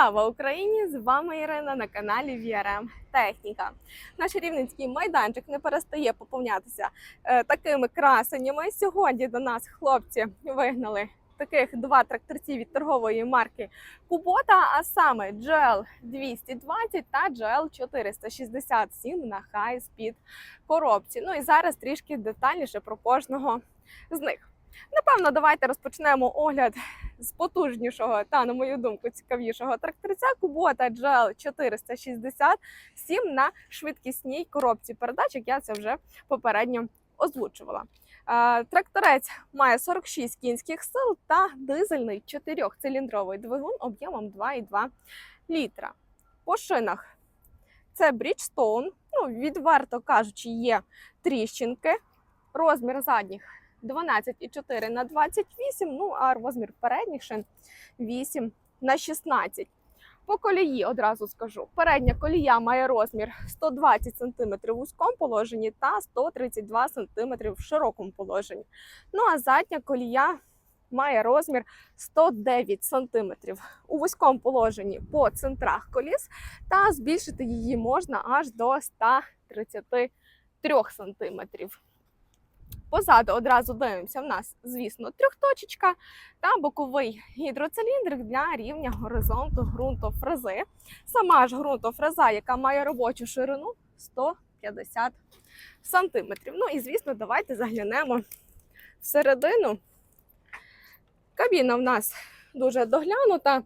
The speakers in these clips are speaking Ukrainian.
Слава Україні! З вами Ірина на каналі VRM Техніка. Наш рівненський майданчик не перестає поповнятися е, такими красенями. Сьогодні до нас хлопці вигнали таких два тракторці від торгової марки Кубота, а саме GL 220 та GL 467 на Speed коробці. Ну і зараз трішки детальніше про кожного з них. Напевно, давайте розпочнемо огляд з потужнішого та, на мою думку, цікавішого тракторця Kubota GL 467 на швидкісній коробці передач, як я це вже попередньо озвучувала. Тракторець має 46 кінських сил та дизельний 4-циліндровий двигун об'ємом 2,2 літра. По шинах це Bridgestone, ну, відверто кажучи, є тріщинки. Розмір задніх 12,4 на 28, ну а розмір передніх шин 8 на 16. По колії одразу скажу. Передня колія має розмір 120 см в вузькому положенні та 132 см в широкому положенні. Ну а задня колія має розмір 109 см у вузькому положенні по центрах коліс, та збільшити її можна аж до 133 см. Позаду одразу дивимося. В нас, звісно, трьохточечка та боковий гідроциліндрик для рівня горизонту ґрунтофрези. Сама ж ґрунтофреза, яка має робочу ширину 150 сантиметрів. Ну і звісно, давайте заглянемо всередину. Кабіна в нас дуже доглянута,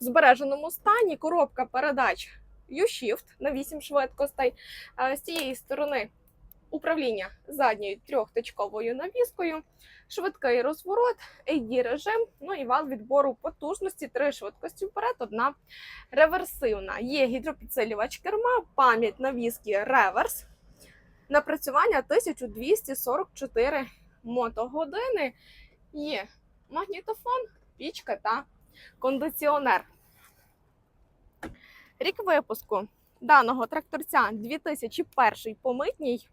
в збереженому стані. Коробка передач U-Shift на 8 швидкостей. Е, З цієї сторони управління задньою трьохточковою навіскою, швидкий розворот, AD режим, ну і вал відбору потужності, три швидкості вперед, одна реверсивна. Є гідропідсилювач керма, пам'ять навіски реверс. Напрацювання 1244 мотогодини. Є магнітофон, пічка та кондиціонер. Рік випуску даного тракторця 2001 по митній.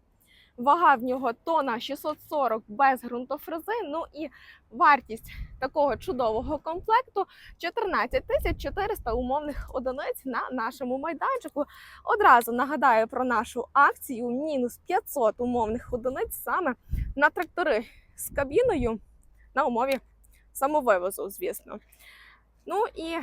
Вага в нього тона 640 без ґрунтофрези. Ну і вартість такого чудового комплекту 14 тисяч 400 умовних одиниць на нашому майданчику. Одразу нагадаю про нашу акцію: мінус 500 умовних одиниць саме на трактори з кабіною на умові самовивозу, звісно. Ну і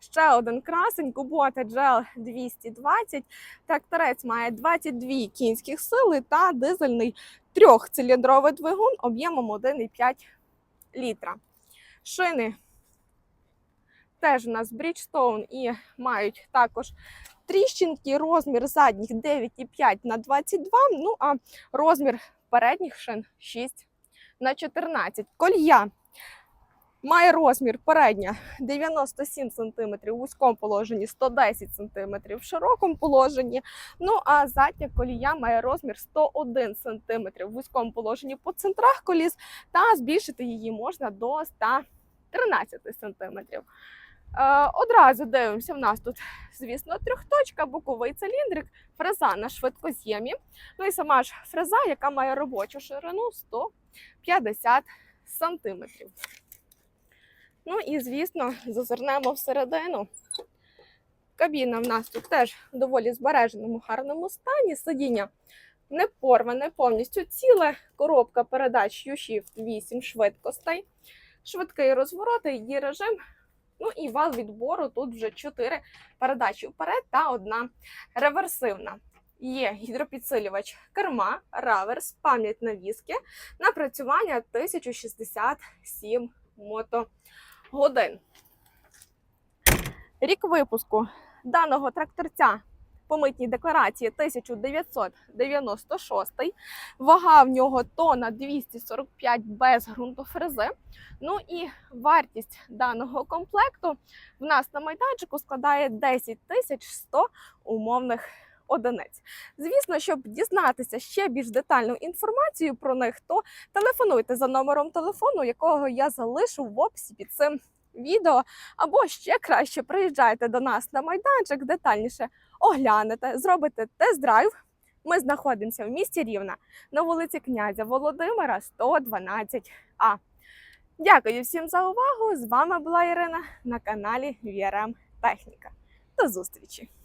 Ще один красень Kubota GL 220. Тракторець має 22 кінських сили та дизельний трьохциліндровий двигун об'ємом 1,5 літра. Шини теж у нас Bridgestone і мають також тріщинки. Розмір задніх 9,5 на 22, ну а розмір передніх шин 6 на 14. Колья Має розмір передня 97 см у вузькому положенні, 110 см в широкому положенні. Ну а задня колія має розмір 101 см в вузькому положенні по центрах коліс, та збільшити її можна до 113 см. Е, одразу дивимося, в нас тут, звісно, трьохточка, боковий циліндрик, фреза на швидкоз'ємі. Ну і сама ж фреза, яка має робочу ширину 150 сантиметрів. Ну і, звісно, зазирнемо всередину. Кабіна в нас тут теж в доволі збереженому гарному стані. Сидіння не порване, повністю ціле. Коробка передач U-Shift 8 швидкостей. Швидкий розворот, її режим. Ну і вал відбору тут вже 4 передачі вперед та одна реверсивна. Є гідропідсилювач керма, раверс, пам'ять навіски, напрацювання 1067 мото годин. Рік випуску даного тракторця по митній декларації 1996. Вага в нього тона 245 без ґрунтофрези. Ну і вартість даного комплекту в нас на майданчику складає 10 тисяч 100 умовних одиниць. Звісно, щоб дізнатися ще більш детальну інформацію про них, то телефонуйте за номером телефону, якого я залишу в описі під цим відео. Або ще краще приїжджайте до нас на майданчик, детальніше оглянете, зробите тест-драйв. Ми знаходимося в місті Рівна на вулиці князя Володимира, 112А. Дякую всім за увагу. З вами була Ірина на каналі VRM Техніка. До зустрічі!